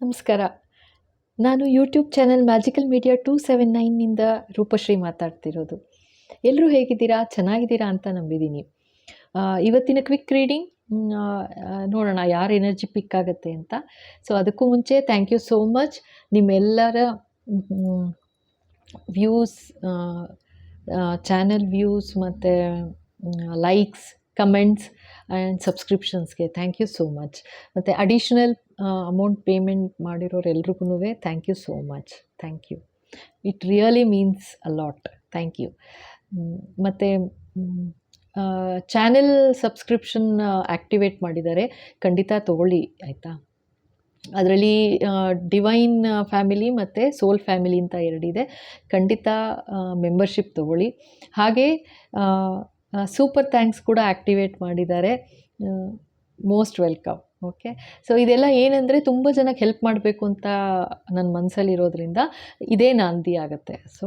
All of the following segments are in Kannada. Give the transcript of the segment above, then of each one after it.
ನಮಸ್ಕಾರ. ನಾನು YouTube channel magical media two seven ನೈನ್ನಿಂದ Roopashree ಮಾತಾಡ್ತಿರೋದು. ಎಲ್ಲರೂ ಹೇಗಿದ್ದೀರಾ? ಚೆನ್ನಾಗಿದ್ದೀರಾ ಅಂತ ನಂಬಿದ್ದೀನಿ. ಇವತ್ತಿನ ಕ್ವಿಕ್ ರೀಡಿಂಗ್ ನೋಡೋಣ ಯಾರು ಎನರ್ಜಿ ಪಿಕ್ ಆಗುತ್ತೆ ಅಂತ. ಸೊ ಅದಕ್ಕೂ ಮುಂಚೆ ಥ್ಯಾಂಕ್ ಯು ಸೋ ಮಚ್ ನಿಮ್ಮೆಲ್ಲರ ವ್ಯೂಸ್ ಚಾನಲ್ ವ್ಯೂಸ್ ಮತ್ತು ಲೈಕ್ಸ್ ಕಮೆಂಟ್ಸ್ ಆ್ಯಂಡ್ ಸಬ್ಸ್ಕ್ರಿಪ್ಷನ್ಸ್ಗೆ ಥ್ಯಾಂಕ್ ಯು ಸೋ ಮಚ್ ಮತ್ತು additional amount payment ಮಾಡಿರೋರೆಲ್ರಿಗೂ thank you so much thank you it really means a lot thank you ಮತ್ತು ಚಾನೆಲ್ ಸಬ್ಸ್ಕ್ರಿಪ್ಷನ್ ಆ್ಯಕ್ಟಿವೇಟ್ ಮಾಡಿದ್ದಾರೆ. ಖಂಡಿತ ತಗೊಳ್ಳಿ, ಆಯಿತಾ? ಅದರಲ್ಲಿ ಡಿವೈನ್ ಫ್ಯಾಮಿಲಿ ಮತ್ತು ಸೋಲ್ ಫ್ಯಾಮಿಲಿ ಅಂತ ಎರಡಿದೆ. ಖಂಡಿತ ಮೆಂಬರ್ಶಿಪ್ ತಗೊಳ್ಳಿ. ಹಾಗೆ ಸೂಪರ್ ಥ್ಯಾಂಕ್ಸ್ ಕೂಡ ಆ್ಯಕ್ಟಿವೇಟ್ ಮಾಡಿದ್ದಾರೆ. ಮೋಸ್ಟ್ ವೆಲ್ಕಮ್ ಓಕೆ ಸೊ ಇದೆಲ್ಲ ಏನಂದರೆ ತುಂಬ ಜನಕ್ಕೆ ಹೆಲ್ಪ್ ಮಾಡಬೇಕು ಅಂತ ನನ್ನ ಮನಸ್ಸಲ್ಲಿರೋದ್ರಿಂದ ಇದೇ ನಾಂದಿ ಆಗುತ್ತೆ. So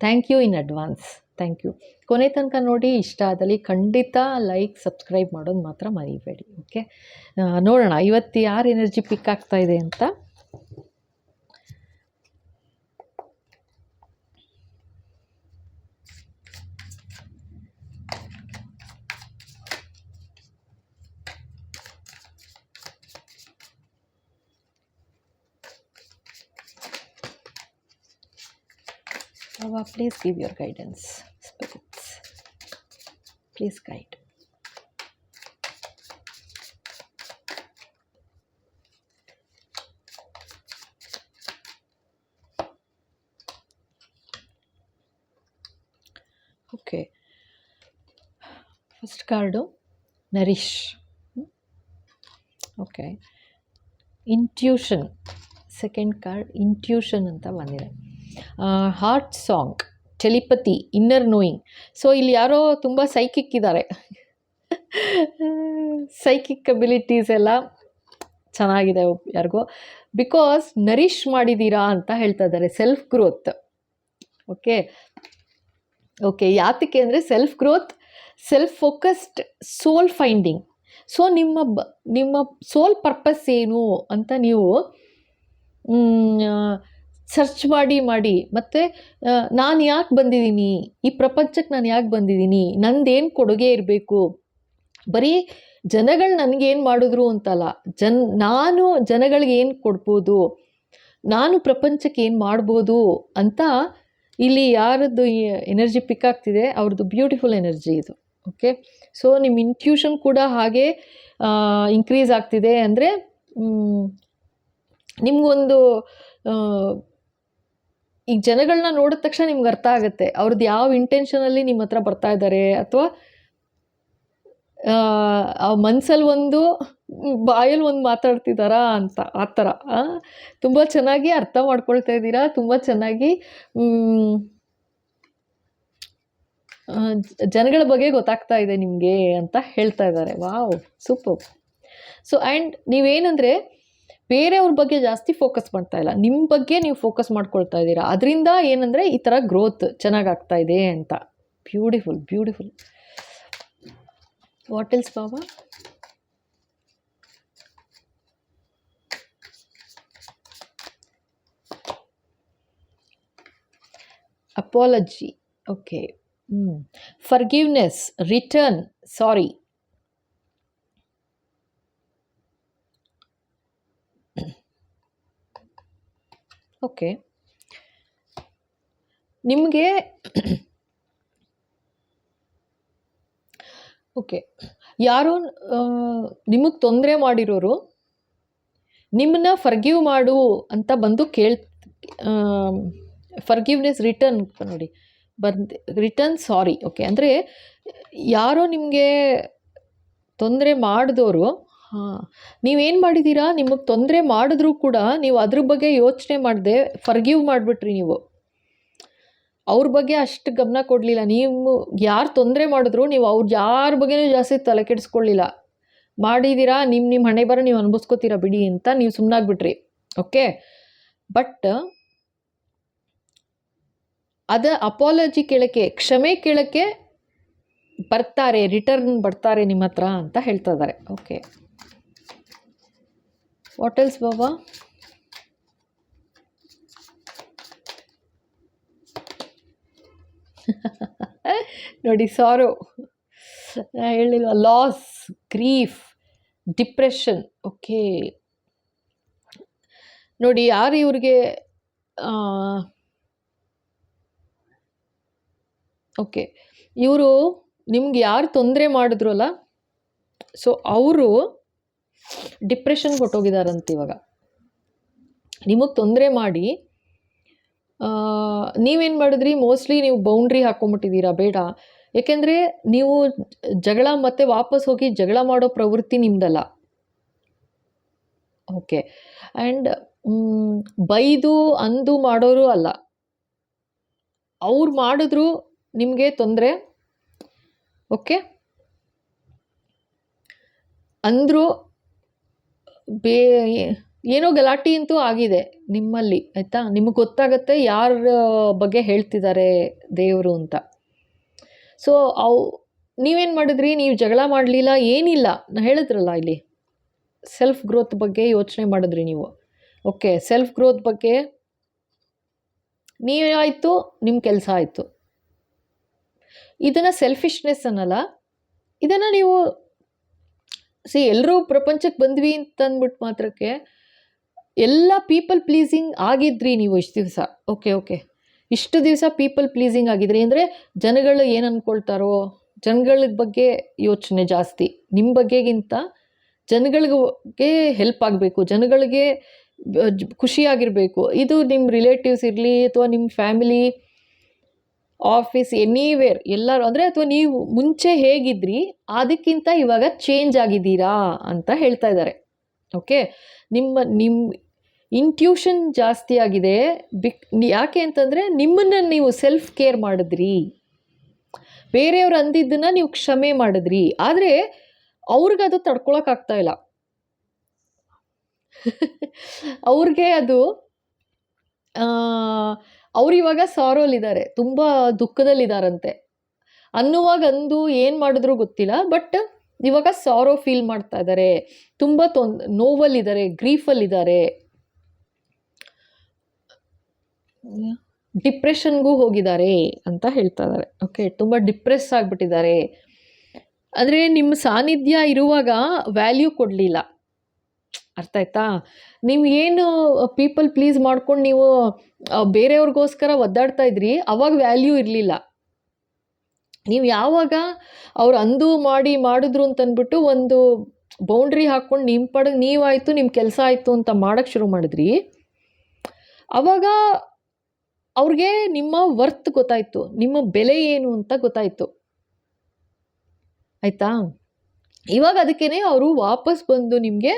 thank you in advance thank you ಕೊನೆ ತನಕ ನೋಡಿ ಇಷ್ಟ ಆದಲ್ಲಿ ಖಂಡಿತ ಲೈಕ್ ಸಬ್ಸ್ಕ್ರೈಬ್ ಮಾಡೋದು ಮಾತ್ರ ಮರಿಬೇಡಿ. ಓಕೆ ನೋಡೋಣ ಇವತ್ತು ಯಾರು ಎನರ್ಜಿ ಪಿಕ್ ಆಗ್ತಾ ಇದೆ ಅಂತ. Baba, please give your guidance, spirits. Please guide. Okay first card nourish okay intuition second card intuition ಅಂತ ಬಂದಿದೆ heart song telepathy inner knowing so ಇಲ್ಲಿ ಯಾರೋ ತುಂಬ ಸೈಕಿಕ್ ಇದ್ದಾರೆ. ಸೈಕಿಕ್ ಅಬಿಲಿಟೀಸ್ ಎಲ್ಲ ಚೆನ್ನಾಗಿದೆ ಯಾರಿಗೋ. ಬಿಕಾಸ್ ನರಿಶ್ ಮಾಡಿದ್ದೀರಾ ಅಂತ ಹೇಳ್ತಾ ಇದ್ದಾರೆ. ಸೆಲ್ಫ್ ಗ್ರೋತ್ ಓಕೆ ಓಕೆ ಯಾತಕ್ಕೆ ಅಂದರೆ self growth self focused soul finding so ನಿಮ್ಮ ಬ, ನಿಮ್ಮ ಸೋಲ್ ಪರ್ಪಸ್ ಏನು ಅಂತ ನೀವು ಸರ್ಚ್ ಮಾಡಿ ಮಾಡಿ. ಮತ್ತು ನಾನು ಯಾಕೆ ಬಂದಿದ್ದೀನಿ? ಈ ಪ್ರಪಂಚಕ್ಕೆ ನಾನು ಯಾಕೆ ಬಂದಿದ್ದೀನಿ? ನಂದೇನು ಕೊಡುಗೆ ಇರಬೇಕು? ಬರೀ ಜನಗಳು ನನಗೇನು ಮಾಡಿದ್ರು ಅಂತಲ್ಲ. ಜನ್, ನಾನು ಜನಗಳಿಗೆ ಏನು ಕೊಡ್ಬೋದು? ನಾನು ಪ್ರಪಂಚಕ್ಕೆ ಏನು ಮಾಡ್ಬೋದು ಅಂತ ಇಲ್ಲಿ ಯಾರದ್ದು ಎನರ್ಜಿ ಪಿಕ್ ಆಗ್ತಿದೆ, ಅವ್ರದ್ದು ಬ್ಯೂಟಿಫುಲ್ ಎನರ್ಜಿ ಇದು. ಓಕೆ? ಸೊ ನಿಮ್ಮ ಇನ್ಕ್ಯೂಷನ್ ಕೂಡ ಹಾಗೆ ಇನ್ಕ್ರೀಸ್ ಆಗ್ತಿದೆ ಅಂದರೆ ನಿಮಗೊಂದು ಈಗ ಜನಗಳನ್ನ ನೋಡಿದ ತಕ್ಷಣ ನಿಮ್ಗೆ ಅರ್ಥ ಆಗುತ್ತೆ. ಅವ್ರದ್ದು ಯಾವ ಇಂಟೆನ್ಷನಲ್ಲಿ ನಿಮ್ಮ ಹತ್ರ ಬರ್ತಾ ಇದ್ದಾರೆ ಅಥವಾ, ಆ ಮನ್ಸಲ್ಲಿ ಒಂದು, ಬಾಯಲ್ಲಿ ಒಂದು ಮಾತಾಡ್ತಿದ್ದಾರಾ ಅಂತ, ಆ ಥರ. ತುಂಬ ಚೆನ್ನಾಗಿ ಅರ್ಥ ಮಾಡ್ಕೊಳ್ತಾ ಇದ್ದೀರಾ? ತುಂಬ ಚೆನ್ನಾಗಿ ಜನಗಳ ಬಗ್ಗೆ ಗೊತ್ತಾಗ್ತಾ ಇದೆ ನಿಮಗೆ ಅಂತ ಹೇಳ್ತಾ ಇದ್ದಾರೆ ವಾವ್, ಸೂಪರ್. ಸೊ ಆ್ಯಂಡ್ ನೀವೇನಂದರೆ ಬೇರೆಯವ್ರ ಬಗ್ಗೆ ಜಾಸ್ತಿ ಫೋಕಸ್ ಮಾಡ್ತಾ ಇಲ್ಲ. ನಿಮ್ಮ ಬಗ್ಗೆ ನೀವು ಫೋಕಸ್ ಮಾಡ್ಕೊಳ್ತಾ ಇದ್ದೀರಾ. ಅದರಿಂದ ಏನಂದರೆ ಈ ಥರ ಗ್ರೋತ್ ಚೆನ್ನಾಗಿ ಆಗ್ತಾ ಇದೆ ಅಂತ. Beautiful beautiful what Baba? Apology okay forgiveness return sorry okay. ನಿಮಗೆ ಓಕೆ. ಯಾರು ನಿಮಗೆ ತೊಂದರೆ ಮಾಡಿರೋರು ನಿಮ್ಮನ್ನ ಫರ್ಗಿವ್ ಮಾಡು ಅಂತ ಬಂದು ಕೇಳ್ ಫರ್ಗಿವ್ನೆಸ್ ರಿಟರ್ನ್ ನೋಡಿ, ಬಂದು ರಿಟರ್ನ್ ಸಾರಿ ಓಕೆ. ಅಂದರೆ, ಯಾರೋ ನಿಮಗೆ ತೊಂದರೆ ಮಾಡಿದವರು ಹಾಂ. ನೀವೇನು ಮಾಡಿದ್ದೀರಾ ನಿಮಗೆ ತೊಂದರೆ ಮಾಡಿದ್ರೂ ಕೂಡ ನೀವು ಅದ್ರ ಬಗ್ಗೆ ಯೋಚನೆ ಮಾಡದೆ ಫರ್ಗಿವ್ ಮಾಡಿಬಿಟ್ರಿ ನೀವು. ಅವ್ರ ಬಗ್ಗೆ ಅಷ್ಟು ಗಮನ ಕೊಡಲಿಲ್ಲ. ನೀವು ಯಾರು ತೊಂದರೆ ಮಾಡಿದ್ರು ನೀವು ಅವ್ರು ಯಾರ ಬಗ್ಗೆನೂ ಜಾಸ್ತಿ ತಲೆ ಕೆಡಿಸ್ಕೊಳ್ಳಿಲ್ಲ. ಮಾಡಿದ್ದೀರಾ ನಿಮ್ಮ ನಿಮ್ಮ ಹಣೆ ಬರ ನೀವು ಅನ್ಭವಿಸ್ಕೋತೀರಾ ಬಿಡಿ ಅಂತ ನೀವು ಸುಮ್ಮನಾಗ್ಬಿಟ್ರಿ ಓಕೆ? ಬಟ್ ಅದ ಅಪಾಲಜಿ ಕೇಳೋಕ್ಕೆ, ಕ್ಷಮೆ ಕೇಳೋಕ್ಕೆ ಬರ್ತಾರೆ, ರಿಟರ್ನ್ ಬರ್ತಾರೆ ನಿಮ್ಮ ಹತ್ರ ಅಂತ ಹೇಳ್ತಾ ಇದ್ದಾರೆ. ಓಕೆ? ವಾಟ್ ಎಲ್ಸ್ ಬಾಬಾ ನೋಡಿ ಸಾರೋ ಹೇಳಿಲ್ವ? ಲಾಸ್ ಗ್ರೀಫ್ ಡಿಪ್ರೆಷನ್ ಓಕೆ ನೋಡಿ, ಯಾರು ಇವ್ರಿಗೆ ಓಕೆ ಇವರು ನಿಮ್ಗೆ ಯಾರು ತೊಂದರೆ ಮಾಡಿದ್ರಲ್ಲ ಸೊ ಅವರು ಡಿಪ್ರೆಷನ್ಗೆ ಕೊಟ್ಟೋಗಿದಾರಂತ ಇವಾಗ. ನಿಮಗೆ ತೊಂದರೆ ಮಾಡಿ ನೀವೇನು ಮಾಡಿದ್ರಿ? ಮೋಸ್ಟ್ಲಿ ನೀವು ಬೌಂಡ್ರಿ ಹಾಕ್ಕೊಂಬಿಟ್ಟಿದ್ದೀರಾ ಬೇಡ. ಏಕೆಂದರೆ ನೀವು ಜಗಳ ಮತ್ತೆ ವಾಪಸ್ ಹೋಗಿ ಜಗಳ ಮಾಡೋ ಪ್ರವೃತ್ತಿ ನಿಮ್ದಲ್ಲ. ಓಕೆ. ಆ್ಯಂಡ್ ಬೈದು, ಅಂದು ಮಾಡೋರು ಅಲ್ಲ. ಅವ್ರು ಮಾಡಿದ್ರು ನಿಮಗೆ ತೊಂದರೆ, ಓಕೆ? ಅಂದರು ಬೇ, ಏನೋ ಗಲಾಟೆ ಅಂತೂ ಆಗಿದೆ ನಿಮ್ಮಲ್ಲಿ, ಆಯಿತಾ? ನಿಮಗೆ ಗೊತ್ತಾಗುತ್ತೆ ಯಾರ ಬಗ್ಗೆ ಹೇಳ್ತಿದ್ದಾರೆ ದೇವರು ಅಂತ. ಸೊ ಅವು, ನೀವೇನು ಮಾಡಿದ್ರಿ? ನೀವು ಜಗಳ ಮಾಡಲಿಲ್ಲ, ಏನಿಲ್ಲ. ನಾ ಹೇಳಿದ್ರಲ್ಲ ಇಲ್ಲಿ ಸೆಲ್ಫ್ ಗ್ರೋತ್ ಬಗ್ಗೆ ಯೋಚನೆ ಮಾಡಿದ್ರಿ ನೀವು. ಓಕೆ ಸೆಲ್ಫ್ ಗ್ರೋತ್ ಬಗ್ಗೆ ನೀವಾಯಿತು ನಿಮ್ಮ ಕೆಲಸ ಆಯಿತು. ಇದನ್ನು ಸೆಲ್ಫಿಶ್ನೆಸ್ ಅನ್ನಲ್ಲ, ಇದನ್ನು ನೀವು ಸಿ ಎಲ್ಲರೂ ಪ್ರಪಂಚಕ್ಕೆ ಬಂದ್ವಿ ಅಂತ ಅಂದ್ಬಿಟ್ಟು ಮಾತ್ರಕ್ಕೆ ಎಲ್ಲ ಪೀಪಲ್ ಪ್ಲೀಸಿಂಗ್ ಆಗಿದ್ರಿ ನೀವು ಇಷ್ಟು ದಿವಸ. ಓಕೆ ಓಕೆ ಇಷ್ಟು ದಿವಸ ಪೀಪಲ್ ಪ್ಲೀಸಿಂಗ್ ಆಗಿದ್ರಿ ಅಂದರೆ ಜನಗಳು ಏನು ಅಂದ್ಕೊಳ್ತಾರೋ ಜನಗಳ ಬಗ್ಗೆ ಯೋಚನೆ ಜಾಸ್ತಿ. ನಿಮ್ಮ ಬಗ್ಗೆಗಿಂತ ಜನಗಳಿಗೆ ಹೆಲ್ಪ್ ಆಗಬೇಕು, ಜನಗಳಿಗೆ ಖುಷಿಯಾಗಿರಬೇಕು ಇದು ನಿಮ್ಮ ರಿಲೇಟಿವ್ಸ್ ಇರಲಿ ಅಥವಾ ನಿಮ್ಮ ಫ್ಯಾಮಿಲಿ ಆಫೀಸ್ ಎನಿವೇರ್ ಎಲ್ಲರೂ, ಅಂದರೆ ಅಥವಾ ನೀವು ಮುಂಚೆ ಹೇಗಿದ್ರಿ, ಅದಕ್ಕಿಂತ ಇವಾಗ ಚೇಂಜ್ ಆಗಿದ್ದೀರಾ ಅಂತ ಹೇಳ್ತಾ ಇದ್ದಾರೆ. ಓಕೆ ನಿಮ್ಮ ನಿಮ್ಮ ಇಂಟ್ಯೂಷನ್ ಜಾಸ್ತಿ ಆಗಿದೆ. ಬಿಕ್ ಯಾಕೆ ಅಂತಂದರೆ ನಿಮ್ಮನ್ನು ನೀವು ಸೆಲ್ಫ್ ಕೇರ್ ಮಾಡಿದ್ರಿ. ಬೇರೆಯವ್ರು ಅಂದಿದ್ದನ್ನು ನೀವು ಕ್ಷಮೆ ಮಾಡಿದ್ರಿ. ಆದರೆ ಅವ್ರಿಗದು ತಡ್ಕೊಳಕ್ಕಾಗ್ತಾ ಇಲ್ಲ. ಅವ್ರಿಗೆ ಅದು ಅವ್ರು ಇವಾಗ ಸಾರೋಲಿದ್ದಾರೆ ತುಂಬ ದುಃಖದಲ್ಲಿದ್ದಾರಂತೆ. ಅನ್ನುವಾಗ ಅಂದು ಏನು ಮಾಡಿದ್ರು ಗೊತ್ತಿಲ್ಲ, ಬಟ್ ಇವಾಗ ಸಾರೋ ಫೀಲ್ ಮಾಡ್ತಾ ಇದ್ದಾರೆ. ತುಂಬ ತೊಂದ್ ನೋವಲ್ಲಿದ್ದಾರೆ, ಗ್ರೀಫಲ್ಲಿದ್ದಾರೆ. ಡಿಪ್ರೆಷನ್ಗೂ ಹೋಗಿದ್ದಾರೆ ಅಂತ ಹೇಳ್ತಾ ಇದ್ದಾರೆ. ಓಕೆ, ತುಂಬ ಡಿಪ್ರೆಸ್ ಆಗಿಬಿಟ್ಟಿದ್ದಾರೆ. ಅಂದರೆ ನಿಮ್ಮ ಸಾನ್ನಿಧ್ಯ ಇರುವಾಗ ವ್ಯಾಲ್ಯೂ ಕೊಡಲಿಲ್ಲ. ಅರ್ಥ ಆಯ್ತಾ? ನೀವು ಏನು ಪೀಪಲ್ ಪ್ಲೀಸ್ ಮಾಡ್ಕೊಂಡು ನೀವು ಬೇರೆಯವ್ರಿಗೋಸ್ಕರ ಒದ್ದಾಡ್ತಾ ಇದ್ರಿ, ಅವಾಗ ವ್ಯಾಲ್ಯೂ ಇರಲಿಲ್ಲ. ನೀವು ಯಾವಾಗ ಅವ್ರು ಅಂದು ಮಾಡಿ ಮಾಡಿದ್ರು ಅಂತಂದ್ಬಿಟ್ಟು ಒಂದು ಬೌಂಡ್ರಿ ಹಾಕ್ಕೊಂಡು ನಿಮ್ಮ ಪಡಗೆ ನೀವಾಯಿತು ನಿಮ್ಮ ಕೆಲಸ ಆಯಿತು ಅಂತ ಮಾಡೋಕ್ಕೆ ಶುರು ಮಾಡಿದ್ರಿ, ಅವಾಗ ಅವ್ರಿಗೆ ನಿಮ್ಮ ವರ್ತ್ ಗೊತ್ತಾಯಿತು, ನಿಮ್ಮ ಬೆಲೆ ಏನು ಅಂತ ಗೊತ್ತಾಯಿತು. ಆಯಿತಾ? ಇವಾಗ ಅದಕ್ಕೇ ಅವರು ವಾಪಸ್ ಬಂದು ನಿಮಗೆ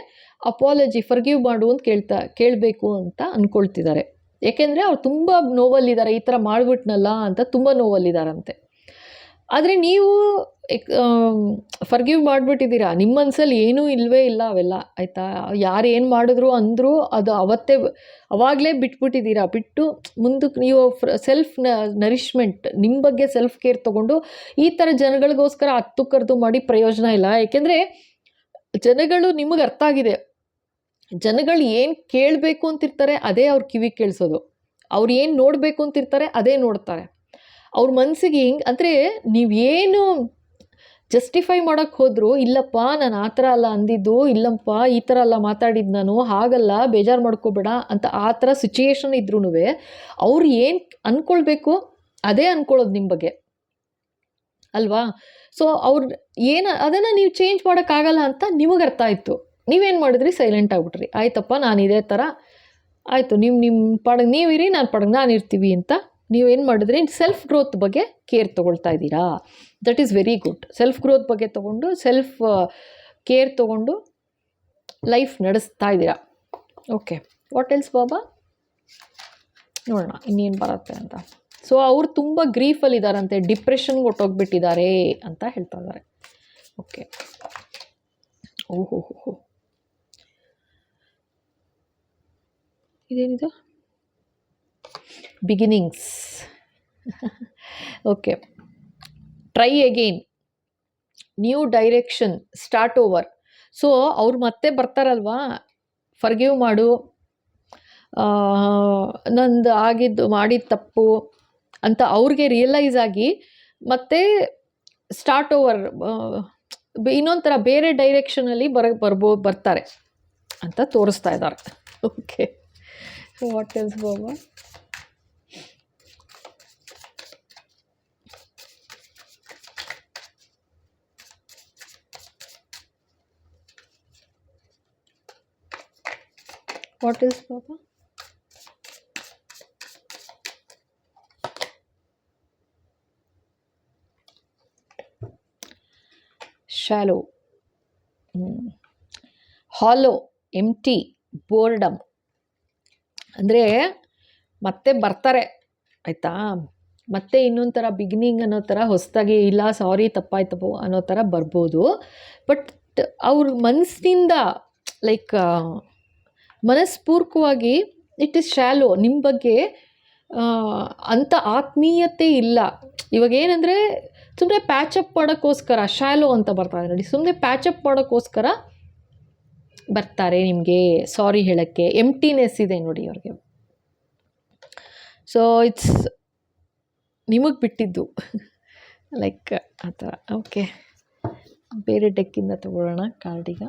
ಅಪಾಲಜಿ ಫರ್ಗಿವ್ ಮಾಡು ಅಂತ ಕೇಳ್ತಾ, ಕೇಳಬೇಕು ಅಂತ ಅಂದ್ಕೊಳ್ತಿದ್ದಾರೆ ಏಕೆಂದರೆ ಅವ್ರು ತುಂಬ ನೋವಲ್ಲಿದ್ದಾರೆ, ಈ ಥರ ಮಾಡಿಬಿಟ್ನಲ್ಲ ಅಂತ ತುಂಬ ನೋವಲ್ಲಿದ್ದಾರಂತೆ. ಆದರೆ ನೀವು ಫರ್ಗಿವ್ ಮಾಡಿಬಿಟ್ಟಿದ್ದೀರಾ? ನಿಮ್ಮ ಮನಸ್ಸಲ್ಲಿ ಏನೂ ಇಲ್ಲವೇ ಇಲ್ಲ ಅವೆಲ್ಲ, ಆಯಿತಾ? ಯಾರು ಏನು ಮಾಡಿದ್ರು ಅಂದರೂ ಅದು ಅವತ್ತೇ ಅವಾಗಲೇ ಬಿಟ್ಬಿಟ್ಟಿದ್ದೀರಾ? ಬಿಟ್ಟು ಮುಂದಕ್ಕೆ ನೀವು ಸೆಲ್ಫ್ನ ನರಿಶ್ಮೆಂಟ್ ನಿಮ್ಮ ಬಗ್ಗೆ ಸೆಲ್ಫ್ ಕೇರ್ ತೊಗೊಂಡು ಈ ಥರ ಜನಗಳಿಗೋಸ್ಕರ ಹತ್ತು ಕರೆದು ಮಾಡಿ ಪ್ರಯೋಜನ ಇಲ್ಲ. ಏಕೆಂದರೆ ಜನಗಳು ನಿಮಗೆ ಅರ್ಥ ಆಗಿದೆ. ಜನಗಳು ಏನು ಕೇಳಬೇಕು ಅಂತಿರ್ತಾರೆ, ಅದೇ ಅವ್ರ ಕಿವಿ ಕೇಳಿಸೋದು. ಅವ್ರು ಏನು ನೋಡಬೇಕು ಅಂತಿರ್ತಾರೆ, ಅದೇ ನೋಡ್ತಾರೆ. ಅವ್ರ ಮನಸ್ಸಿಗೆ ಹಿಂಗೆ, ಅಂದರೆ ನೀವೇನು ಜಸ್ಟಿಫೈ ಮಾಡೋಕ್ಕೆ ಹೋದರೂ, ಇಲ್ಲಪ್ಪ, ನಾನು ಆ ಥರ ಅಲ್ಲ ಅಂದಿದ್ದು ಇಲ್ಲಪ್ಪ ಈ ಥರ ಅಲ್ಲ ಮಾತಾಡಿದ್ದು ನಾನು, ಹಾಗಲ್ಲ, ಬೇಜಾರು ಮಾಡ್ಕೋಬೇಡ ಅಂತ ಆ ಥರ ಸಿಚುಯೇಷನ್ ಇದ್ರೂ ಅವ್ರು ಏನು ಅಂದ್ಕೊಳ್ಬೇಕು ಅದೇ ಅಂದ್ಕೊಳ್ಳೋದು ನಿಮ್ಮ ಬಗ್ಗೆ. ಅಲ್ವಾ? ಸೊ ಅವ್ರು ಏನು, ಅದನ್ನು ನೀವು ಚೇಂಜ್ ಮಾಡೋಕ್ಕಾಗಲ್ಲ ಅಂತ ನಿಮಗೆ ಅರ್ಥ ಆಯಿತು. ನೀವೇನು ಮಾಡಿದ್ರಿ? ಸೈಲೆಂಟ್ ಆಗಿಬಿಟ್ರಿ. ಆಯ್ತಪ್ಪ, ನಾನು ಇದೇ ಥರ, ಆಯಿತು ನಿಮ್ಮ ನಿಮ್ಮ ಪಡಗೆ ನೀವಿರಿ ನಾನು ಪಡಗೆ ನಾನು ಇರ್ತೀವಿ ಅಂತ ನೀವೇನು ಮಾಡಿದ್ರಿ ಸೆಲ್ಫ್ ಗ್ರೋತ್ ಬಗ್ಗೆ ಕೇರ್ ತೊಗೊಳ್ತಾ ಇದ್ದೀರಾ. That is very good self growth ಬಗ್ಗೆ ತೊಗೊಂಡು ಸೆಲ್ಫ್ ಕೇರ್ ತೊಗೊಂಡು ಲೈಫ್ ನಡೆಸ್ತಾ ಇದ್ದೀರಾ. ಓಕೆ ವಾಟ್ ಎಲ್ಸ್ ಬಾಬಾ? ನೋಡೋಣ, ಇನ್ನೇನು ಬರುತ್ತೆ ಅಂತ. ಸೊ ಅವ್ರು ತುಂಬ ಗ್ರೀಫಲ್ಲಿದ್ದಾರಂತೆ ಡಿಪ್ರೆಷನ್ಗೆ ಹೊಟ್ಟೋಗ್ಬಿಟ್ಟಿದ್ದಾರೆ ಅಂತ ಹೇಳ್ತಾ ಇದ್ದಾರೆ ಓಕೆ ಓಹೋ ಹೋ ಹೋ ಇದೇನಿದು? Beginnings okay try again new direction start over so ಅವ್ರು ಮತ್ತೆ ಬರ್ತಾರಲ್ವಾ? ಫರ್ಗಿವ್ ಮಾಡು. ನಂದು ಆಗಿದ್ದು, ಮಾಡಿದ ತಪ್ಪು ಅಂತ ಅವ್ರಿಗೆ ರಿಯಲೈಸ್ ಆಗಿ ಮತ್ತೆ ಸ್ಟಾರ್ಟ್ ಓವರ್ ಇನ್ನೊಂದು ಥರ ಬೇರೆ ಡೈರೆಕ್ಷನಲ್ಲಿ ಬರ, ಬರ್ಬೋ, ಬರ್ತಾರೆ ಅಂತ ತೋರಿಸ್ತಾ ಇದ್ದಾರೆ. ಓಕೆ ವಾಟ್ ಎಲ್ಸ್ ಬಾಬಾ ವಾಟ್ ಇಸ್ ಬಾಬಾ ಶಾಲೋ ಹಾಲೋ ಟಿ ಬೋರ್ಡಮ್ ಅಂದರೆ ಮತ್ತೆ ಬರ್ತಾರೆ, ಆಯಿತಾ? ಮತ್ತೆ ಇನ್ನೊಂದು ಥರ ಬಿಗಿನಿಂಗ್ ಅನ್ನೋ ಥರ ಹೊಸದಾಗಿ, ಇಲ್ಲ ಸಾರಿ ತಪ್ಪಾಯ್ತಪ್ಪೋ ಅನ್ನೋ ಥರ ಬರ್ಬೋದು. ಬಟ್ ಅವ್ರ ಮನಸ್ಸಿನಿಂದ ಲೈಕ್ ಮನಸ್ಪೂರ್ವಕವಾಗಿ ಇಟ್ ಇಸ್ ಶ್ಯಾಲೋ ನಿಮ್ಮ ಬಗ್ಗೆ ಅಂಥ ಆತ್ಮೀಯತೆ ಇಲ್ಲ. ಇವಾಗ ಏನಂದರೆ ಸುಮ್ಮನೆ ಪ್ಯಾಚಪ್ ಮಾಡೋಕ್ಕೋಸ್ಕರ ಶಾಲೋ ಅಂತ ಬರ್ತಾರೆ ನೋಡಿ ಸುಮ್ಮನೆ ಪ್ಯಾಚಪ್ ಮಾಡೋಕ್ಕೋಸ್ಕರ ಬರ್ತಾರೆ ನಿಮಗೆ ಸಾರಿ ಹೇಳೋಕ್ಕೆ. ಎಂಟಿನೆಸ್ ಇದೆ ನೋಡಿ ಅವ್ರಿಗೆ ಸೊ ಇಟ್ಸ್ ನಿಮಗೆ ಬಿಟ್ಟಿದ್ದು. ಲೈಕ್ ಆ ಥರ. ಓಕೆ ಬೇರೆ ಡೆಕ್ಕಿಂದ ತಗೊಳ್ಳೋಣ ಕಾರ್ಡೀಗ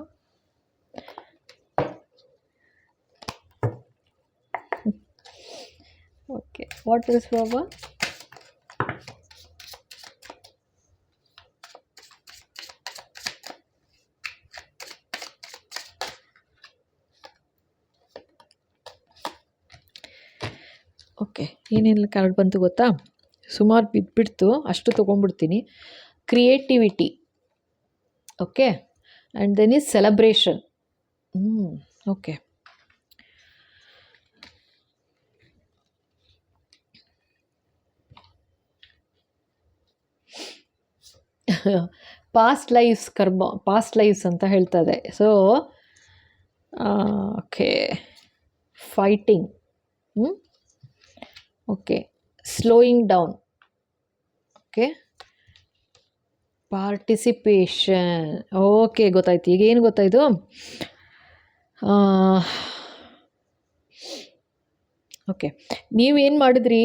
okay. What is Baba okay. ಏನೆಲ್ಲ ಕಾರ್ಡ್ ಬಂತು ಗೊತ್ತಾ? ಸುಮಾರು ಬಿದ್ದುಬಿಡ್ತು ಅಷ್ಟು ತೊಗೊಂಡ್ಬಿಡ್ತೀನಿ. Creativity okay. And then is celebration ಹ್ಞೂ okay. Past lives karma past lives ಅಂತ ಹೇಳ್ತದೆ. So okay fighting okay slowing down okay participation okay ಗೊತ್ತಾಯ್ತು. ಈಗ ಏನು ಗೊತ್ತಾಯಿತು? ಓಕೆ ನೀವೇನು ಮಾಡಿದ್ರಿ?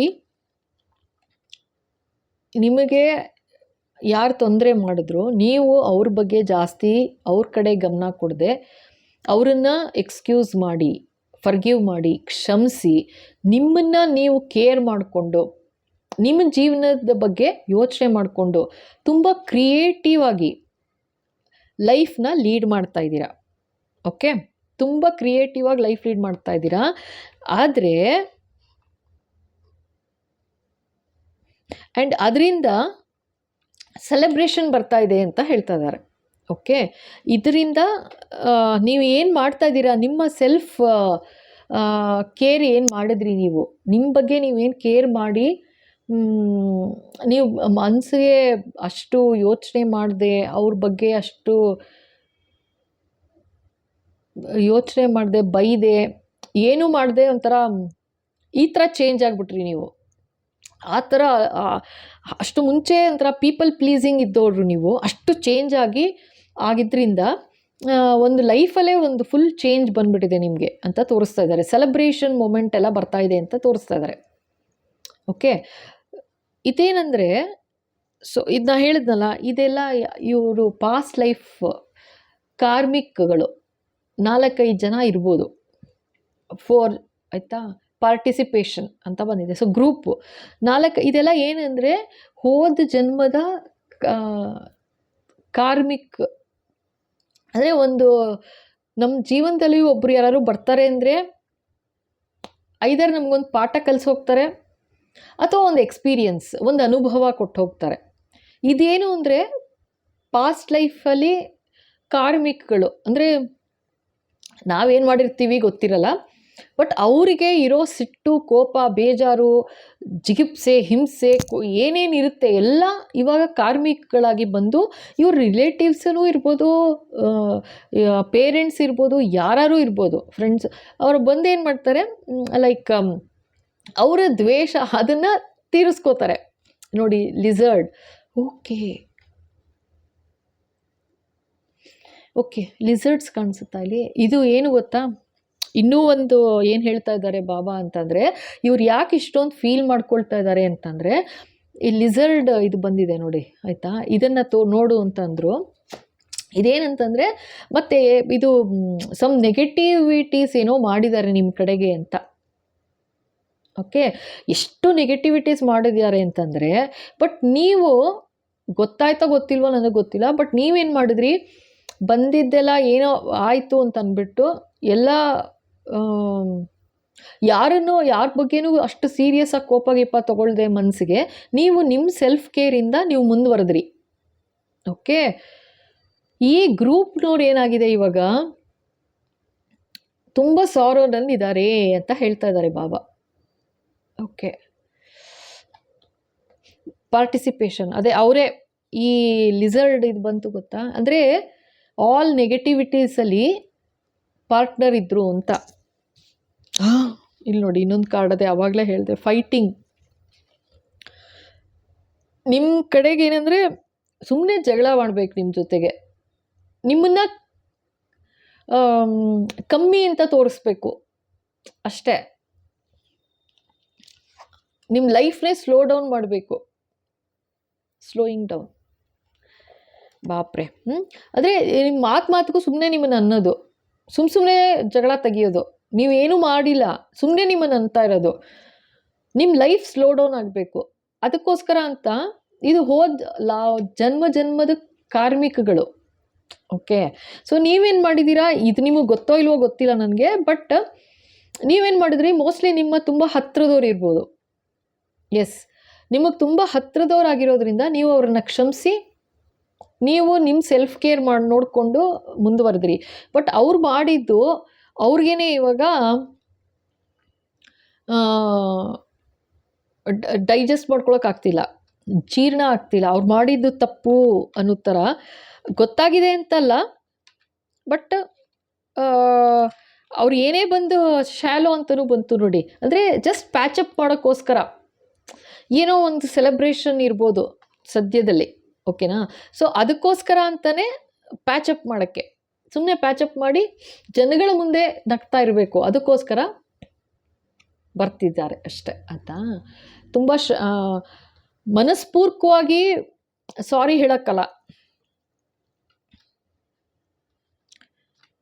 ನಿಮಗೆ ಯಾರು ತೊಂದರೆ ಮಾಡಿದ್ರು, ನೀವು ಅವ್ರ ಬಗ್ಗೆ ಜಾಸ್ತಿ ಅವ್ರ ಕಡೆ ಗಮನ ಕೊಡದೆ, ಅವರನ್ನು ಎಕ್ಸ್ಕ್ಯೂಸ್ ಮಾಡಿ ಫರ್ಗಿವ್ ಮಾಡಿ, ಕ್ಷಮಿಸಿ, ನಿಮ್ಮನ್ನು ನೀವು ಕೇರ್ ಮಾಡಿಕೊಂಡು, ನಿಮ್ಮ ಜೀವನದ ಬಗ್ಗೆ ಯೋಚನೆ ಮಾಡಿಕೊಂಡು, ತುಂಬ ಕ್ರಿಯೇಟಿವ್ ಆಗಿ ಲೈಫ್ನ ಲೀಡ್ ಮಾಡ್ತಾ ಇದ್ದೀರಾ? ಓಕೆ ತುಂಬ ಕ್ರಿಯೇಟಿವ್ ಆಗಿ ಲೈಫ್ ಲೀಡ್ ಮಾಡ್ತಾ ಇದ್ದೀರಾ? ಆದರೆ ಆ್ಯಂಡ್ ಅದರಿಂದ ಸೆಲೆಬ್ರೇಷನ್ ಬರ್ತಾ ಇದೆ ಅಂತ ಹೇಳ್ತಾ ಇದ್ದಾರೆ. ಓಕೆ ಇದರಿಂದ ನೀವು ಏನು ಮಾಡ್ತಾ ಇದ್ದೀರಾ? ನಿಮ್ಮ ಸೆಲ್ಫ್ ಕೇರ್ ಏನು ಮಾಡಿದ್ರಿ ನೀವು? ನಿಮ್ಮ ಬಗ್ಗೆ ನೀವೇನು ಕೇರ್ ಮಾಡಿ ನೀವು ಮನಸ್ಸಿಗೆ ಅಷ್ಟು ಯೋಚನೆ ಮಾಡದೆ, ಅವ್ರ ಬಗ್ಗೆ ಅಷ್ಟು ಯೋಚನೆ ಮಾಡದೆ, ಬೈದೆ, ಏನೂ ಮಾಡದೆ ಒಂಥರ ಈ ಥರ ಚೇಂಜ್ ಆಗಿಬಿಟ್ರಿ ನೀವು. ಆ ಥರ ಅಷ್ಟು ಮುಂಚೆ ಒಂಥರ ಪೀಪಲ್ ಪ್ಲೀಸಿಂಗ್ ಇದ್ದವರು ನೀವು, ಅಷ್ಟು ಚೇಂಜ್ ಆಗಿ ಆಗಿದ್ದರಿಂದ ಒಂದು ಲೈಫಲ್ಲೇ ಒಂದು ಫುಲ್ ಚೇಂಜ್ ಬಂದುಬಿಟ್ಟಿದೆ ನಿಮಗೆ ಅಂತ ತೋರಿಸ್ತಾ ಇದ್ದಾರೆ. ಸೆಲೆಬ್ರೇಷನ್ ಮೂಮೆಂಟ್ ಎಲ್ಲ ಬರ್ತಾ ಇದೆ ಅಂತ ತೋರಿಸ್ತಾ ಇದ್ದಾರೆ. ಓಕೆ ಇದೇನೆಂದರೆ ಸೊ ಇದನ್ನ ಹೇಳಿದ್ನಲ್ಲ, ಇದೆಲ್ಲ ಇವರು ಪಾಸ್ಟ್ ಲೈಫ್ ಕಾರ್ಮಿಕ್ಗಳು ನಾಲ್ಕೈದು ಜನ ಇರ್ಬೋದು. ಫೋರ್ ಆಯಿತಾ? ಪಾರ್ಟಿಸಿಪೇಷನ್ ಅಂತ ಬಂದಿದೆ. ಸೊ ಗ್ರೂಪ್ ನಾಲ್ಕು ಇದೆಲ್ಲ ಏನಂದರೆ ಹೋದ ಜನ್ಮದ ಕಾರ್ಮಿಕ್, ಅಂದರೆ ಒಂದು ನಮ್ಮ ಜೀವನದಲ್ಲಿ ಒಬ್ಬರು ಯಾರು ಬರ್ತಾರೆ ಅಂದರೆ ಐದರ್ ನಮಗೊಂದು ಪಾಠ ಕಲಿಸಿ ಹೋಗ್ತಾರೆ ಅಥವಾ ಒಂದು ಎಕ್ಸ್ಪೀರಿಯನ್ಸ್ ಒಂದು ಅನುಭವ ಕೊಟ್ಟು ಹೋಗ್ತಾರೆ. ಇದೇನು ಅಂದರೆ ಪಾಸ್ಟ್ ಲೈಫಲ್ಲಿ ಕಾರ್ಮಿಕ್ಗಳು, ಅಂದರೆ ನಾವೇನು ಮಾಡಿರ್ತೀವಿ ಗೊತ್ತಿರಲ್ಲ ಬಟ್ ಅವರಿಗೆ ಇರೋ ಸಿಟ್ಟು, ಕೋಪ, ಬೇಜಾರು, ಜಿಗಿಪ್ಸೆ, ಹಿಂಸೆ ಏನೇನಿರುತ್ತೆ ಎಲ್ಲ ಇವಾಗ ಕಾರ್ಮಿಕಗಳಾಗಿ ಬಂದು ಇವ್ರ ರಿಲೇಟಿವ್ಸೂ ಇರ್ಬೋದು ಪೇರೆಂಟ್ಸ್ ಇರ್ಬೋದು ಯಾರು ಇರ್ಬೋದು ಫ್ರೆಂಡ್ಸ್ ಅವರು ಬಂದು ಏನು ಮಾಡ್ತಾರೆ ಲೈಕ್ ಅವರ ದ್ವೇಷ ಅದನ್ನು ತೀರಿಸ್ಕೋತಾರೆ. ನೋಡಿ ಲಿಝರ್ಡ್ ಓಕೆ. ಓಕೆ ಲಿಝರ್ಡ್ಸ್ ಕಾಣಿಸುತ್ತಾ ಇಲ್ಲಿ? ಇದು ಏನು ಗೊತ್ತಾ? ಇನ್ನೂ ಒಂದು ಏನು ಹೇಳ್ತಾ ಇದ್ದಾರೆ ಬಾಬಾ ಅಂತಂದರೆ, ಇವ್ರು ಯಾಕೆ ಇಷ್ಟೊಂದು ಫೀಲ್ ಮಾಡ್ಕೊಳ್ತಾ ಇದ್ದಾರೆ ಅಂತಂದರೆ, ಈ ಲಿಸರ್ಡ್ ಇದು ಬಂದಿದೆ ನೋಡಿ, ಆಯಿತಾ? ಇದನ್ನು ತೋ, ನೋಡು ಅಂತಂದರು. ಇದೇನಂತಂದರೆ, ಮತ್ತೆ ಇದು ಸಮ್ ನೆಗೆಟಿವಿಟೀಸ್ ಏನೋ ಮಾಡಿದ್ದಾರೆ ನಿಮ್ಮ ಕಡೆಗೆ ಅಂತ. ಓಕೆ? ಎಷ್ಟು ನೆಗೆಟಿವಿಟೀಸ್ ಮಾಡಿದ್ದಾರೆ ಅಂತಂದರೆ ಬಟ್ ನೀವು, ಗೊತ್ತಾಯ್ತಾ ಗೊತ್ತಿಲ್ವೋ ನನಗೆ ಗೊತ್ತಿಲ್ಲ ಬಟ್ ನೀವೇನು ಮಾಡಿದ್ರಿ? ಬಂದಿದ್ದೆಲ್ಲ ಏನೋ ಆಯಿತು ಅಂತ ಅಂದ್ಬಿಟ್ಟು ಎಲ್ಲ ಯಾರನ್ನು, ಯಾರ ಬಗ್ಗೆನೂ ಅಷ್ಟು ಸೀರಿಯಸ್ ಆಗಿ ಕೋಪ ಗೀಪ ತೊಗೊಳ್ದೆ ಮನಸ್ಸಿಗೆ ನೀವು ನಿಮ್ಮ ಸೆಲ್ಫ್ ಕೇರಿಂದ ನೀವು ಮುಂದುವರೆದ್ರಿ. ಓಕೆ ಈ ಗ್ರೂಪ್ನವ್ರು ಏನಾಗಿದೆ ಇವಾಗ? ತುಂಬ ಸಾರೋನಲ್ಲಿದ್ದಾರೆ ಅಂತ ಹೇಳ್ತಾ ಇದ್ದಾರೆ ಬಾಬಾ. ಓಕೆ ಪಾರ್ಟಿಸಿಪೇಷನ್ ಅದೇ ಅವರೇ ಈ ಲಿಸರ್ಡ್ ಇದು ಬಂತು ಗೊತ್ತಾ? ಅಂದರೆ ಆಲ್ ನೆಗೆಟಿವಿಟೀಸಲ್ಲಿ ಪಾರ್ಟ್ನರ್ ಇದ್ದರು ಅಂತ. ಇಲ್ಲಿ ನೋಡಿ ಇನ್ನೊಂದು ಕಾರ್ಡ್ ಅದೇ ಆವಾಗಲೇ ಹೇಳಿದೆ ಫೈಟಿಂಗ್ ನಿಮ್ಮ ಕಡೆಗೆ ಏನಂದರೆ ಸುಮ್ಮನೆ ಜಗಳ ಮಾಡ್ಬೇಕು ನಿಮ್ಮ ಜೊತೆಗೆ. ನಿಮ್ಮನ್ನು ಕಮ್ಮಿ ಅಂತ ತೋರಿಸ್ಬೇಕು. ಅಷ್ಟೇ. ನಿಮ್ಮ ಲೈಫ್ನೇ ಸ್ಲೋ ಡೌನ್ ಮಾಡಬೇಕು. ಸ್ಲೋಯಿಂಗ್ ಡೌನ್ ಬಾಪ್ರೆ ಹ್ಞೂ ಆದರೆ ನಿಮ್ಮ ಮಾತು ಮಾತಿಗೂ ಸುಮ್ಮನೆ ನಿಮ್ಮನ್ನು ಅನ್ನೋದು. ಸುಮ್ಮ ಸುಮ್ಮನೆ ಜಗಳ ತೆಗಿಯೋದು. ನೀವೇನೂ ಮಾಡಿಲ್ಲ ಸುಮ್ಮನೆ ನಿಮ್ಮನ್ನು ಅಂತ ಇರೋದು. ನಿಮ್ಮ ಲೈಫ್ ಸ್ಲೋ ಡೌನ್ ಆಗಬೇಕು. ಅದಕ್ಕೋಸ್ಕರ ಅಂತ ಇದು ಹೋದ ಲಾ, ಜನ್ಮ ಜನ್ಮದ ಕಾರ್ಮಿಕಗಳು. ಓಕೆ? ಸೊ, ನೀವೇನು ಮಾಡಿದ್ದೀರಾ ಇದು ನಿಮಗೆ ಗೊತ್ತೋ ಇಲ್ವೋ ಗೊತ್ತಿಲ್ಲ ನನಗೆ, ಬಟ್ ನೀವೇನು ಮಾಡಿದ್ರಿ? ಮೋಸ್ಟ್ಲಿ ನಿಮ್ಮ ತುಂಬ ಹತ್ತಿರದವ್ರು ಇರ್ಬೋದು. ಎಸ್. ನಿಮಗೆ ತುಂಬ ಹತ್ರದವ್ರಾಗಿರೋದ್ರಿಂದ ನೀವು ಅವ್ರನ್ನ ಕ್ಷಮಿಸಿ ನೀವು ನಿಮ್ಮ ಸೆಲ್ಫ್ ಕೇರ್ ಮಾಡಿ, ನೋಡಿಕೊಂಡು ಮುಂದುವರೆದ್ರಿ. ಬಟ್ ಅವ್ರು ಮಾಡಿದ್ದು ಅವ್ರಿಗೇನೆ ಇವಾಗ ಡೈಜೆಸ್ಟ್ ಮಾಡ್ಕೊಳಕ್ಕಾಗ್ತಿಲ್ಲ ಜೀರ್ಣ ಆಗ್ತಿಲ್ಲ. ಅವ್ರು ಮಾಡಿದ್ದು ತಪ್ಪು ಅನ್ನೋ ಥರ ಗೊತ್ತಾಗಿದೆ ಅಂತಲ್ಲ ಬಟ್ ಅವ್ರು ಏನೇ ಬಂದು ಶಾಲೋ ಅಂತಲೂ ಬಂತು ನೋಡಿ. ಅಂದರೆ ಜಸ್ಟ್ ಪ್ಯಾಚಪ್ ಮಾಡೋಕ್ಕೋಸ್ಕರ. ಏನೋ ಒಂದು ಸೆಲೆಬ್ರೇಷನ್ ಇರ್ಬೋದು ಸದ್ಯದಲ್ಲಿ. ಓಕೆನಾ? ಸೊ ಅದಕ್ಕೋಸ್ಕರ ಅಂತಲೇ ಪ್ಯಾಚಪ್ ಮಾಡೋಕ್ಕೆ. ಸುಮ್ಮನೆ ಪ್ಯಾಚಪ್ ಮಾಡಿ ಜನಗಳ ಮುಂದೆ ನಗ್ತಾ ಇರಬೇಕು. ಅದಕ್ಕೋಸ್ಕರ ಬರ್ತಿದ್ದಾರೆ ಅಷ್ಟೆ, ಆಯಿತಾ? ತುಂಬ ಶ ಮನಸ್ಪೂರ್ಕವಾಗಿ ಸಾರಿ ಹೇಳೋಕ್ಕಲ್ಲ.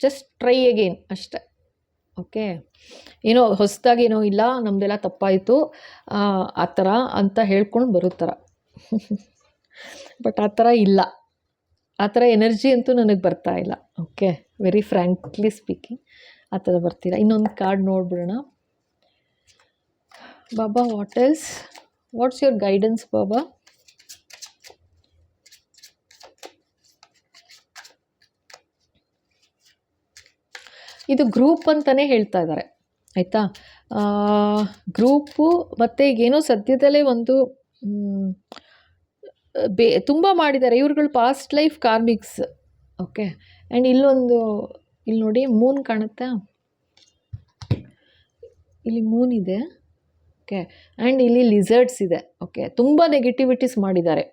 ಜಸ್ಟ್ ಟ್ರೈ ಅಗೇನ್ ಅಷ್ಟೆ, ಓಕೆ? ಏನೋ ಹೊಸದಾಗಿ ಏನೋ ಇಲ್ಲ ನಮ್ಮದೆಲ್ಲ ತಪ್ಪಾಯಿತು, ಆ ಥರ ಅಂತ ಹೇಳ್ಕೊಂಡು ಬರೋ ಬಟ್ ಆ ಥರ ಇಲ್ಲ. ಆ ಥರ ಎನರ್ಜಿ ಅಂತೂ ನನಗೆ ಬರ್ತಾ ಇಲ್ಲ. ಓಕೆ ವೆರಿ ಫ್ರ್ಯಾಂಕ್ಲಿ ಸ್ಪೀಕಿಂಗ್ ಆ ಥರ ಬರ್ತಿಲ್ಲ ಇನ್ನೊಂದು ಕಾರ್ಡ್ ನೋಡ್ಬಿಡೋಣ. ಬಾಬಾ what else what's your guidance ಬಾಬಾ ಇದು ಗ್ರೂಪ್ ಅಂತಲೇ ಹೇಳ್ತಾ ಇದ್ದಾರೆ ಆಯಿತಾ? ಗ್ರೂಪು ಮತ್ತು ಈಗೇನೋ ಸದ್ಯದಲ್ಲೇ ಒಂದು ಬೇ, ತುಂಬ ಮಾಡಿದ್ದಾರೆ. ಇವ್ರುಗಳು past life karmics. Okay and ಇಲ್ಲೊಂದು ಇಲ್ಲಿ ನೋಡಿ ಮೂನ್ ಕಾಣುತ್ತಾ? ಇಲ್ಲಿ ಮೂನ್ ಇದೆ. ಓಕೆ ಆ್ಯಂಡ್ ಇಲ್ಲಿ ಲಿಸರ್ಡ್ಸ್ ಇದೆ. ಓಕೆ ತುಂಬ ನೆಗೆಟಿವಿಟೀಸ್ ಮಾಡಿದ್ದಾರೆ.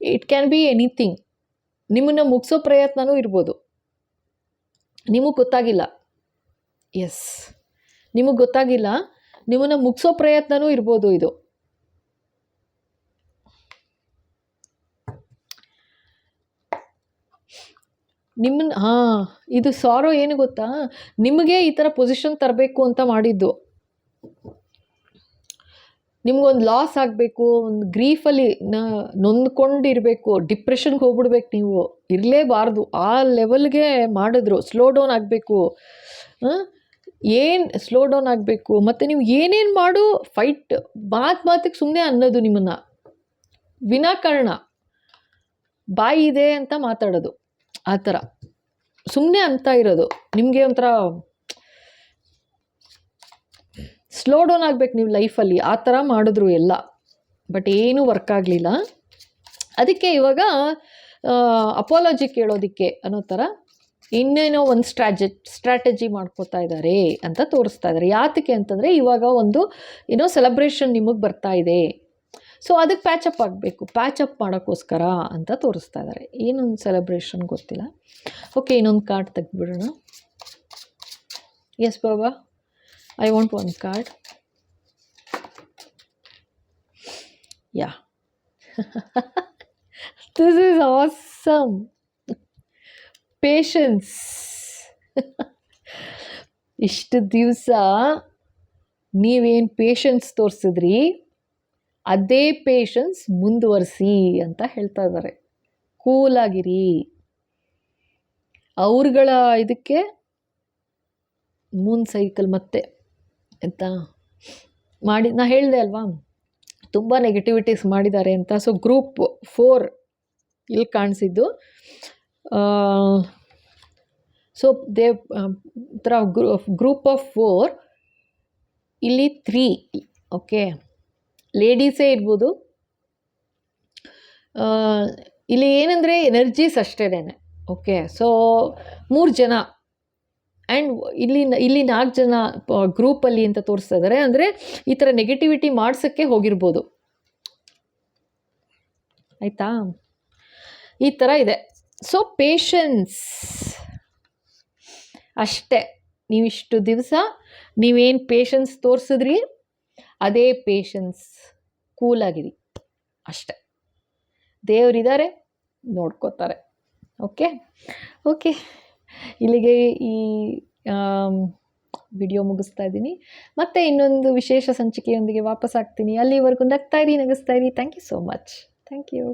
ಇಟ್ ಕ್ಯಾನ್ ಬಿ ಎನಿಥಿಂಗ್ ನಿಮ್ಮನ್ನು ಮುಗಿಸೋ ಪ್ರಯತ್ನವೂ ಇರ್ಬೋದು. ನಿಮಗೆ ಗೊತ್ತಾಗಿಲ್ಲ. ಎಸ್ ನಿಮಗೆ ಗೊತ್ತಾಗಿಲ್ಲ. ನಿಮ್ಮನ್ನು ಮುಗಿಸೋ ಪ್ರಯತ್ನವೂ ಇರ್ಬೋದು ಇದು. ನಿಮ್ಮನ್ನ ಹಾಂ, ಇದು ಸಾರೋ ಏನು ಗೊತ್ತಾ? ನಿಮಗೆ ಈ ಥರ ಪೊಸಿಷನ್ ತರಬೇಕು ಅಂತ ಮಾಡಿದ್ದು. ನಿಮ್ಗೊಂದು ಲಾಸ್ ಆಗಬೇಕು, ಒಂದು ಗ್ರೀಫಲ್ಲಿ ನೊಂದ್ಕೊಂಡಿರಬೇಕು ಡಿಪ್ರೆಷನ್ಗೆ ಹೋಗ್ಬಿಡ್ಬೇಕು ನೀವು. ಇರಲೇಬಾರ್ದು. ಆ ಲೆವೆಲ್ಗೆ ಮಾಡಿದ್ರು. ಸ್ಲೋ ಡೌನ್ ಆಗಬೇಕು. ಏನು ಸ್ಲೋ ಡೌನ್ ಆಗಬೇಕು? ಮತ್ತು ನೀವು ಏನೇನು ಮಾಡು ಫೈಟ್ ಮಾತು ಮಾತಿಗೆ ಸುಮ್ಮನೆ ಅನ್ನೋದು ನಿಮ್ಮನ್ನು. ವಿನಾಕಾರಣ. ಬಾಯಿ ಇದೆ ಅಂತ ಮಾತಾಡೋದು. ಆ ಥರ. ಸುಮ್ಮನೆ ಅಂತ ಇರೋದು. ನಿಮಗೆ ಒಂಥರ ಸ್ಲೋ ಡೌನ್ ಆಗ್ಬೇಕು ನೀವು ಲೈಫಲ್ಲಿ ಆ ಥರ ಮಾಡಿದ್ರು ಎಲ್ಲ. ಬಟ್ ಏನೂ ವರ್ಕ್ ಆಗಲಿಲ್ಲ. ಅದಕ್ಕೆ ಇವಾಗ ಅಪಾಲಜಿ ಕೇಳೋದಕ್ಕೆ ಅನ್ನೋ ಥರ ಇನ್ನೇನೋ ಒಂದು ಸ್ಟ್ರಾಟಜಿ ಸ್ಟ್ರಾಟಜಿ ಮಾಡ್ಕೋತಾ ಇದ್ದಾರೆ ಅಂತ ತೋರಿಸ್ತಾ ಇದ್ದಾರೆ ಯಾತಕ್ಕೆ ಅಂತಂದರೆ ಇವಾಗ ಒಂದು, ಏನೋ ಸೆಲೆಬ್ರೇಷನ್ ನಿಮಗೆ ಬರ್ತಾ ಇದೆ. ಸೊ ಅದಕ್ಕೆ ಪ್ಯಾಚಪ್ ಆಗಬೇಕು. ಪ್ಯಾಚಪ್ ಮಾಡೋಕ್ಕೋಸ್ಕರ ಅಂತ ತೋರಿಸ್ತಾ ಇದ್ದಾರೆ ಏನೊಂದು ಸೆಲೆಬ್ರೇಷನ್ ಗೊತ್ತಿಲ್ಲ. ಓಕೆ ಇನ್ನೊಂದು ಕಾರ್ಡ್ ತೆಗೆದ್ಬಿಡೋಣ. Yes Baba I want one card yeah this is awesome patience ಇಷ್ಟು ದಿವಸ ನೀವೇನು ಪೇಷನ್ಸ್ ತೋರಿಸಿದ್ರಿ? ಅದೇ ಪೇಷನ್ಸ್ ಮುಂದುವರಿಸಿ ಅಂತ ಹೇಳ್ತಾ ಇದ್ದಾರೆ. ಕೂಲಾಗಿರಿ. ಅವ್ರಗಳ ಇದಕ್ಕೆ ಮೂನ್ ಸೈಕಲ್ ಮತ್ತೆ ಆಯಿತಾ ಮಾಡಿ, ನಾ ಹೇಳಿದೆ ಅಲ್ವಾ? ತುಂಬ ನೆಗೆಟಿವಿಟೀಸ್ ಮಾಡಿದ್ದಾರೆ ಅಂತ. ಸೊ ಗ್ರೂಪ್ ಫೋರ್ ಇಲ್ಲಿ ಕಾಣಿಸಿದ್ದು. ಸೊ ದೇ ಥರ ಗ್ರೂಪ್ ಆಫ್ ಫೋರ್ ಇಲ್ಲಿ ತ್ರೀ ಓಕೆ ಲೇಡೀಸೇ ಇರ್ಬೋದು. ಇಲ್ಲಿ ಏನಂದರೆ ಎನರ್ಜೀಸ್ ಅಷ್ಟೇನೆ. ಓಕೆ ಸೊ ಮೂರು ಜನ ಆ್ಯಂಡ್ ಇಲ್ಲಿ ಇಲ್ಲಿ ನಾಲ್ಕು ಜನ ಗ್ರೂಪಲ್ಲಿ ಅಂತ ತೋರಿಸ್ತಾ ಇದ್ದಾರೆ ಅಂದರೆ ಈ ಥರ ನೆಗೆಟಿವಿಟಿ ಮಾಡ್ಸೋಕ್ಕೆ ಹೋಗಿರ್ಬೋದು. ಆಯಿತಾ? ಈ ಥರ ಇದೆ. ಸೊ ಪೇಷನ್ಸ್ ಅಷ್ಟೇ. ನೀವಿಷ್ಟು ದಿವಸ ನೀವೇನು ಪೇಷನ್ಸ್ ತೋರಿಸಿದ್ರಿ? ಅದೇ ಪೇಷನ್ಸ್ ಕೂಲಾಗಿರಿ ಅಷ್ಟೆ. ದೇವರಿದ್ದಾರೆ ನೋಡ್ಕೋತಾರೆ. ಓಕೆ ಓಕೆ ಇಲ್ಲಿಗೆ ಈ ವಿಡಿಯೋ ಮುಗಿಸ್ತಾ ಇದ್ದೀನಿ. ಮತ್ತೆ ಇನ್ನೊಂದು ವಿಶೇಷ ಸಂಚಿಕೆಯೊಂದಿಗೆ ವಾಪಸ್ ಆಗ್ತೀನಿ. ಅಲ್ಲಿವರೆಗೂ ನಗ್ತಾ ಇರಿ, ನಗಿಸ್ತಾ ಇರಿ. Thank you so much thank you